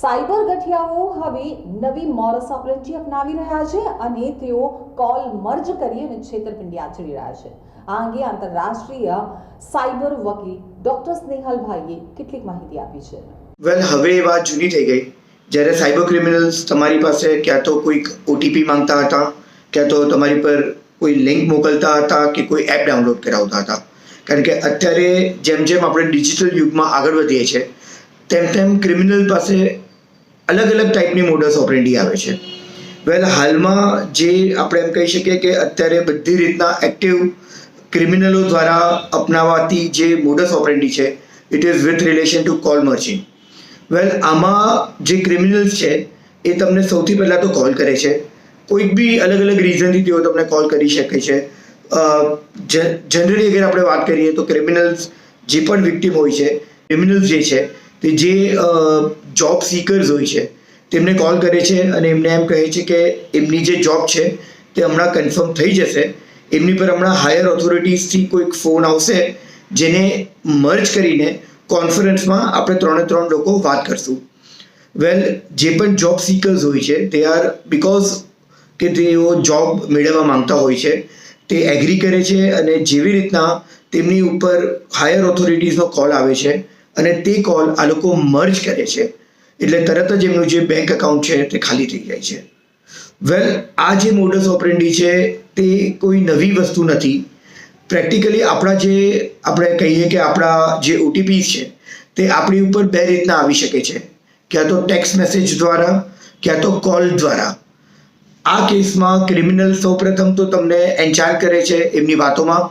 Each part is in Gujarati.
સાયબર ગઠિયાઓ હવે નવી મોરસ ઓપરેન્ટી અપનાવી રહ્યા છે અને તેઓ કોલ મર્જ કરી અને છેતરપિંડી આચરી રહ્યા છે. આ અંગે આંતરરાષ્ટ્રીય સાયબર વકીલ ડોક્ટર સ્નેહલભાઈએ કેટલીક માહિતી આપી છે. વેલ હવે એ વાત જૂની થઈ ગઈ. જ્યારે સાયબર ક્રિમિનલ્સ તમારી પાસે ક્યાં તો કોઈક ઓટીપી માંગતા હતા, ક્યાં તો તમારી પર કોઈ લિંક મોકલતા હતા કે કોઈ એપ ડાઉનલોડ કરાવતા હતા. કારણ કે અત્યારે જેમ જેમ આપણે ડિજિટલ યુગમાં આગળ વધીએ છીએ, તેમ તેમ ક્રિમિનલ પાસે અલગ અલગ ટાઈપની મોડસ ઓપરેન્ડી આવે છે. વેલ હાલમાં જે આપણે એમ કહી શકીએ કે અત્યારે બધી રીતના એક્ટિવ ક્રિમિનલો દ્વારા અપનાવાતી જે મોડસ ઓપરેન્ડી છે it is with relation to call merging well આમાં જે ક્રિમિનલ્સ છે, એ તમને સૌથી પહેલાં તો કોલ કરે છે. કોઈક બી અલગ અલગ રીઝનથી તેઓ તમને કોલ કરી શકે છે. જનરલી અગર આપણે વાત કરીએ તો ક્રિમિનલ્સ જે પણ વિક્ટિમ હોય છે ક્રિમિનલ્સ જે છે તે જે જોબ સીકર્સ હોય છે, તેમને કોલ કરે છે અને એમને એમ કહે છે કે એમની જે જોબ છે તે હમણાં કન્ફર્મ થઈ જશે. એમની પર હમણાં હાયર ઓથોરિટીઝથી કોઈક ફોન આવશે, જેને મર્જ કરીને કોન્ફરન્સમાં આપણે ત્રણે ત્રણ લોકો વાત કરશું. વેલ જે પણ જોબ સીકર્સ હોય છે તે આર બિકોઝ કે તેઓ જોબ મેળવવા માંગતા હોય છે, તે એગ્રી કરે છે અને જેવી રીતના તેમની ઉપર હાયર ઓથોરિટીઝનો કોલ આવે છે અને તે કોલ આ લોકો મર્જ કરે છે. એટલે તરત જ એમનું જે બેંક એકાઉન્ટ છે તે ખાલી થઈ જાય છે. વેલ આ જે મોડસ ઓપરેન્ડી છે તે કોઈ નવી વસ્તુ નથી. પ્રેક્ટિકલી આપણા જે, આપણે કહીએ કે આપણા જે ઓટીપી છે તે આપણી ઉપર બે રીતના આવી શકે છે. ક્યાં તો ટેક્સ્ટ મેસેજ દ્વારા, ક્યાં તો કોલ દ્વારા. આ કેસમાં ક્રિમિનલ સૌપ્રથમ તો તમને એન્ચાર કરે છે એમની વાતોમાં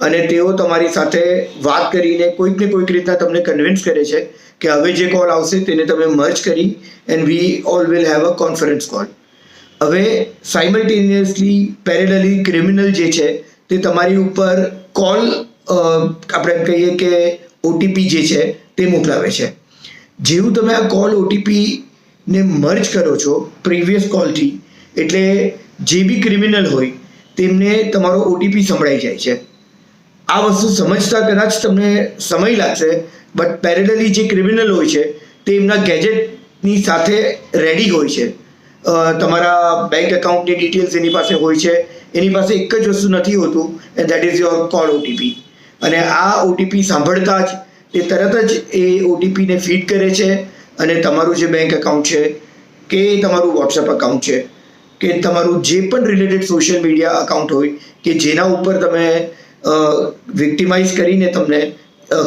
અને તેઓ તમારી સાથે વાત કરીને કોઈક ને કોઈક રીતના તમને કન્વિન્સ કરે છે કે હવે જે કોલ આવશે તેને તમે મર્જ કરી and we all will have a conference call હવે સાઇમલ્ટેનિયસલી પેરેલલી ક્રિમિનલ જે છે તે તમારી ઉપર કોલ આપણે કહીએ કે ઓટીપી જે છે તે મોકલાવે છે. જેવું તમે આ કોલ ઓટીપીને મર્જ કરો છો પ્રીવિયસ કોલથી એટલે જે બી ક્રિમિનલ હોય, તેમને તમારો ઓટીપી સંભળાઈ જાય છે. આ વસ્તુ સમજતા કદાચ તમને સમય લાગશે બટ પેરેલલી જે ક્રિમિનલ હોય છે, તે એમના ગેજેટની સાથે રેડી હોય છે. તમારા બેંક એકાઉન્ટની ડિટેલ્સ એની પાસે હોય છે, એની પાસે એક જ વસ્તુ નથી હોતું and that is your call OTP અને આ ઓટીપી સાંભળતા જ એ તરત જ એ ઓટીપીને ફીડ કરે છે, અને તમારું જે બેંક એકાઉન્ટ છે, કે તમારું વોટ્સએપ એકાઉન્ટ છે કે તમારું જે પણ રિલેટેડ સોશિયલ મીડિયા અકાઉન્ટ હોય, કે જેના ઉપર તમે વિક્ટિમાઇઝ કરીને તમને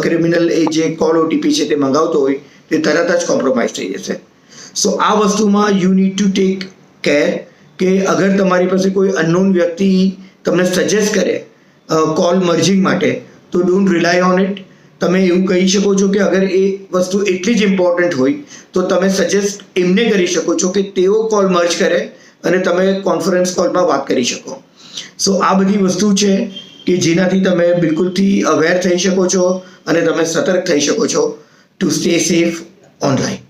ક્રિમિનલ એ જે કોલ ઓટીપી છે તે મંગાવતો હોય, તે તરત જ કોમ્પ્રોમાઇઝ થઈ જશે. સો આ વસ્તુમાં you need to take care કે અગર તમારી પાસે કોઈ અનનોન વ્યક્તિ તમને સજેસ્ટ કરે કોલ મર્જિંગ માટે, તો ડોન્ટ રિલાય ઓન ઇટ તમે એવું કહી શકો છો કે અગર એ વસ્તુ એટલી જ ઇમ્પોર્ટન્ટ હોય, તો તમે સજેસ્ટ એમને કરી શકો છો કે તેઓ કોલ મર્જ કરે અને તમે કોન્ફરન્સ કોલમાં વાત કરી શકો. સો આ બધી વસ્તુ છે કે જેનાથી તમે બિલકુલથી અવેર થઈ શકો છો અને તમે સતર્ક થઈ શકો છો ટુ સ્ટે સેફ ઓનલાઈન